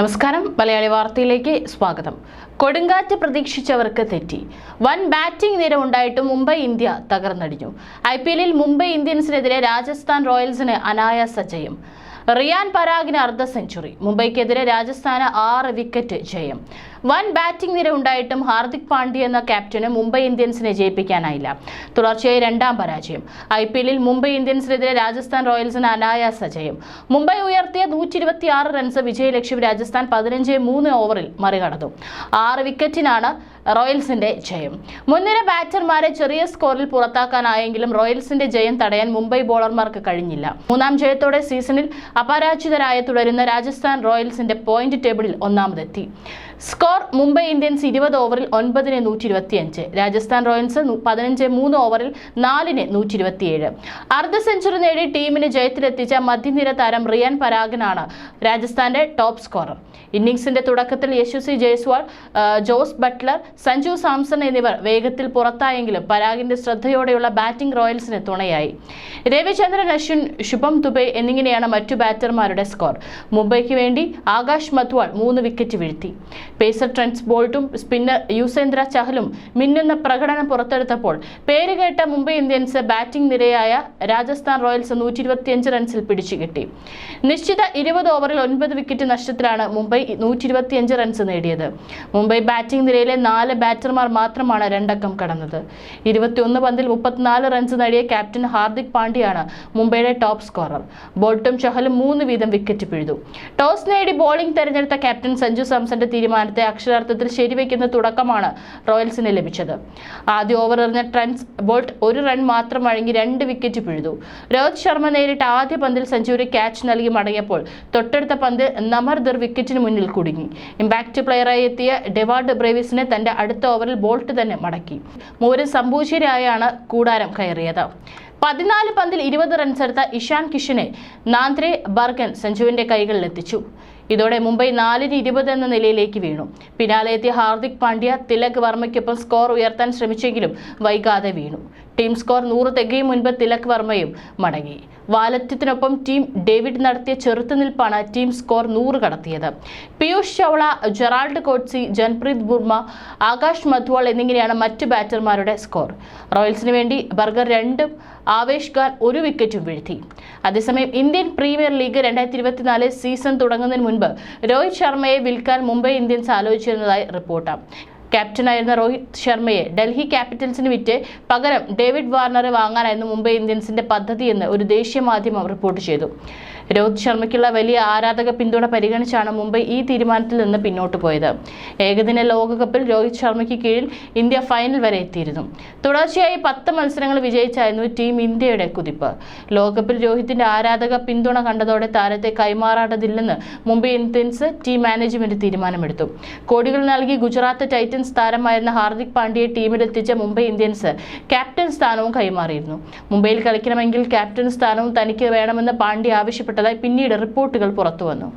നമസ്കാരം. മലയാളി വാർത്തയിലേക്ക് സ്വാഗതം. കൊടുങ്കാറ്റ് പ്രതീക്ഷിച്ചവർക്ക് തെറ്റി. വൻ ബാറ്റിംഗ് നിര ഉണ്ടായിട്ടും മുംബൈ ഇന്ത്യ തകർന്നടിഞ്ഞു. ഐ പി എല്ലിൽ മുംബൈ ഇന്ത്യൻസിനെതിരെ രാജസ്ഥാൻ റോയൽസിന് അനായാസ ജയം. റിയാൻ പരാഗിന് അർദ്ധ സെഞ്ചുറി. മുംബൈക്കെതിരെ രാജസ്ഥാന് ആറ് വിക്കറ്റ് ജയം. വൻ ബാറ്റിംഗ് നിര ഉണ്ടായിട്ടും ഹാർദിക് പാണ്ഡ്യ എന്ന ക്യാപ്റ്റന് മുംബൈ ഇന്ത്യൻസിനെ ജയിപ്പിക്കാനായില്ല. തുടർച്ചയായി രണ്ടാം പരാജയം. ഐ പി എല്ലിൽ മുംബൈ ഇന്ത്യൻസിനെതിരെ രാജസ്ഥാൻ റോയൽസിന് അനായാസ ജയം. മുംബൈ ഉയർത്തിയ നൂറ്റി ഇരുപത്തി ആറ് റൺസ് വിജയലക്ഷ്യം രാജസ്ഥാൻ പതിനഞ്ച് മൂന്ന് ഓവറിൽ മറികടന്നു. ആറ് വിക്കറ്റിനാണ് റോയൽസിന്റെ ജയം. മുൻനിര ബാറ്റർമാരെ ചെറിയ സ്കോറിൽ പുറത്താക്കാനായെങ്കിലും റോയൽസിന്റെ ജയം തടയാൻ മുംബൈ ബോളർമാർക്ക് കഴിഞ്ഞില്ല. മൂന്നാം ജയത്തോടെ സീസണിൽ അപരാജിതരായ തുടരുന്ന രാജസ്ഥാൻ റോയൽസിന്റെ പോയിന്റ് ടേബിളിൽ ഒന്നാമതെത്തി. സ്കോർ മുംബൈ ഇന്ത്യൻസ് ഇരുപത് ഓവറിൽ ഒൻപതിന് നൂറ്റി ഇരുപത്തിയഞ്ച് രാജസ്ഥാൻ റോയൽസ് പതിനഞ്ച് മൂന്ന് ഓവറിൽ നാലിന് നൂറ്റി ഇരുപത്തിയേഴ് അർദ്ധ സെഞ്ചുറി നേടി ടീമിന് ജയത്തിലെത്തിച്ച മധ്യനിര താരം റിയാൻ പരാഗനാണ് രാജസ്ഥാന്റെ ടോപ്പ് സ്കോറർ. ഇന്നിംഗ്സിന്റെ തുടക്കത്തിൽ യശസ്വി ജയ്സ്വാൾ ജോസ് ബട്ട്ലർ സഞ്ജു സാംസൺ എന്നിവർ വേഗത്തിൽ പുറത്തായെങ്കിലും പരാഗിന്റെ ശ്രദ്ധയോടെയുള്ള ബാറ്റിംഗ് റോയൽസിന് തുണയായി. രവിചന്ദ്രൻ അശ്വിൻ ശുഭം ദുബെ എന്നിങ്ങനെയാണ് മറ്റു ബാറ്റർമാരുടെ സ്കോർ. മുംബൈക്ക് വേണ്ടി ആകാശ് മധ്വാൾ മൂന്ന് വിക്കറ്റ് വീഴ്ത്തി. പേസർ ട്രെൻസ് ബോൾട്ടും സ്പിന്നർ യുസേന്ദ്ര ചഹലും മിന്നുന്ന പ്രകടനം പുറത്തെടുത്തപ്പോൾ പേരുകേട്ട മുംബൈ ഇന്ത്യൻസ് ബാറ്റിംഗ് നിരയായ രാജസ്ഥാൻ റോയൽസ് നൂറ്റി ഇരുപത്തിയഞ്ച് റൺസിൽ പിടിച്ചുകെട്ടി നിശ്ചിത ഇരുപത് ഓവറിൽ ഒൻപത് വിക്കറ്റ് നഷ്ടത്തിലാണ് മുംബൈ നൂറ്റി ഇരുപത്തിയഞ്ച് റൺസ് നേടിയത്. മുംബൈ ബാറ്റിംഗ് നിരയിലെ നാല് ബാറ്റർമാർ മാത്രമാണ് രണ്ടക്കം കടന്നത്. ഇരുപത്തിയൊന്ന് പന്തിൽ മുപ്പത്തിനാല് റൺസ് നേടിയ ക്യാപ്റ്റൻ ഹാർദിക് പാണ്ഡ്യയാണ് മുംബൈയുടെ ടോപ്പ് സ്കോറർ. ബോൾട്ടും ചഹലും മൂന്ന് വീതം വിക്കറ്റ് പിഴുതു. ടോസ് നേടി ബോളിംഗ് തെരഞ്ഞെടുത്ത ക്യാപ്റ്റൻ സഞ്ജു സാംസന്റെ തീരുമാനത്തെ അക്ഷരാർത്ഥത്തിൽ ശരിവെക്കുന്ന തുടക്കമാണ് റോയൽസിന് ലഭിച്ചത്. ആദ്യ ഓവർ എറിഞ്ഞ ട്രെൻസ് ബോൾട്ട് ഒരു റൺ മാത്രം വഴങ്ങി രണ്ട് വിക്കറ്റ് പിഴുതു. രോഹിത് ശർമ്മ നേരിട്ട് ആദ്യ പന്തിൽ സെഞ്ചുറി ക്യാച്ച് നൽകി മടങ്ങിയപ്പോൾ തൊട്ടടുത്ത പന്ത് നമർദർ വിക്കറ്റിന് മുന്നിൽ കുടുങ്ങി. ഇമ്പാക്ട് പ്ലെയറായി എത്തിയ ഡെവാർഡ് ബ്രേവിസിനെ തന്റെ അടുത്ത ഓവറിൽ ബോൾട്ട് തന്നെ മടക്കി. മൂവരും സംഭൂശ്യരായാണ് കൂടാരം കയറിയത്. പതിനാല് പന്തിൽ ഇരുപത് റൺസ് എടുത്ത ഇഷാൻ കിഷനെ നാന്ദ്രെ ബർഗൻ സഞ്ജുവിന്റെ കൈകളിലെത്തിച്ചു. ഇതോടെ മുംബൈ നാലിന് ഇരുപത് എന്ന നിലയിലേക്ക് വീണു. പിന്നാലെ എത്തിയ ഹാർദിക് പാണ്ഡ്യ തിലക് വർമ്മയ്ക്കൊപ്പം സ്കോർ ഉയർത്താൻ ശ്രമിച്ചെങ്കിലും വൈകാതെ വീണു. ടീം സ്കോർ നൂറ് തികയും മുൻപ് തിലക് വർമ്മയും മടങ്ങി. വാലറ്റത്തിനൊപ്പം ടീം ഡേവിഡ് നടത്തിയ ചെറുത്തുനിൽപ്പാണ് ടീം സ്കോർ നൂറ് കടത്തിയത്. പിയൂഷ് ചൗള ജെറാൾഡ് കോട്സി ജൻപ്രീത് ബുർമ ആകാശ് മധ്വാൾ എന്നിങ്ങനെയാണ് മറ്റ് ബാറ്റർമാരുടെ സ്കോർ. റോയൽസിന് വേണ്ടി ബർഗർ രണ്ടും ആവേശ് ഖാൻ ഒരു വിക്കറ്റും വീഴ്ത്തി. അതേസമയം ഇന്ത്യൻ പ്രീമിയർ ലീഗ് രണ്ടായിരത്തി ഇരുപത്തിനാല് സീസൺ തുടങ്ങുന്നതിന് മുൻപ് രോഹിത് ശർമ്മയെ വിൽക്കാൻ മുംബൈ ഇന്ത്യൻസ് ആലോചിച്ചിരുന്നതായി റിപ്പോർട്ടാണ്. ക്യാപ്റ്റനായിരുന്ന രോഹിത് ശർമ്മയെ ഡൽഹി ക്യാപിറ്റൽസിന് വിറ്റ് പകരം ഡേവിഡ് വാർണറെ വാങ്ങാനായിരുന്നു മുംബൈ ഇന്ത്യൻസിന്റെ പദ്ധതിയെന്ന് ഒരു ദേശീയ മാധ്യമം റിപ്പോർട്ട് ചെയ്തു. രോഹിത് ശർമ്മയ്ക്കുള്ള വലിയ ആരാധക പിന്തുണ പരിഗണിച്ചാണ് മുംബൈ ഈ തീരുമാനത്തിൽ നിന്ന് പിന്നോട്ട് പോയത്. ഏകദിന ലോകകപ്പിൽ രോഹിത് ശർമ്മയ്ക്ക് കീഴിൽ ഇന്ത്യ ഫൈനൽ വരെ എത്തിയിരുന്നു. തുടർച്ചയായി പത്ത് മത്സരങ്ങൾ വിജയിച്ചായിരുന്നു ടീം ഇന്ത്യയുടെ കുതിപ്പ്. ലോകകപ്പിൽ രോഹിത്തിന്റെ ആരാധക പിന്തുണ കണ്ടതോടെ താരത്തെ കൈമാറാട്ടതില്ലെന്ന് മുംബൈ ഇന്ത്യൻസ് ടീം മാനേജ്മെന്റ് തീരുമാനമെടുത്തു. കോടികൾ നൽകി ഗുജറാത്ത് ടൈറ്റൻസ് താരമായിരുന്ന ഹാർദിക് പാണ്ഡ്യയെ ടീമിലെത്തിച്ച മുംബൈ ഇന്ത്യൻസ് ക്യാപ്റ്റൻ സ്ഥാനവും കൈമാറിയിരുന്നു. മുംബൈയിൽ കളിക്കണമെങ്കിൽ ക്യാപ്റ്റൻ സ്ഥാനവും തനിക്ക് വേണമെന്ന് പാണ്ഡ്യ ആവശ്യപ്പെട്ടതായി പിന്നീട് റിപ്പോർട്ടുകൾ പുറത്തുവന്നു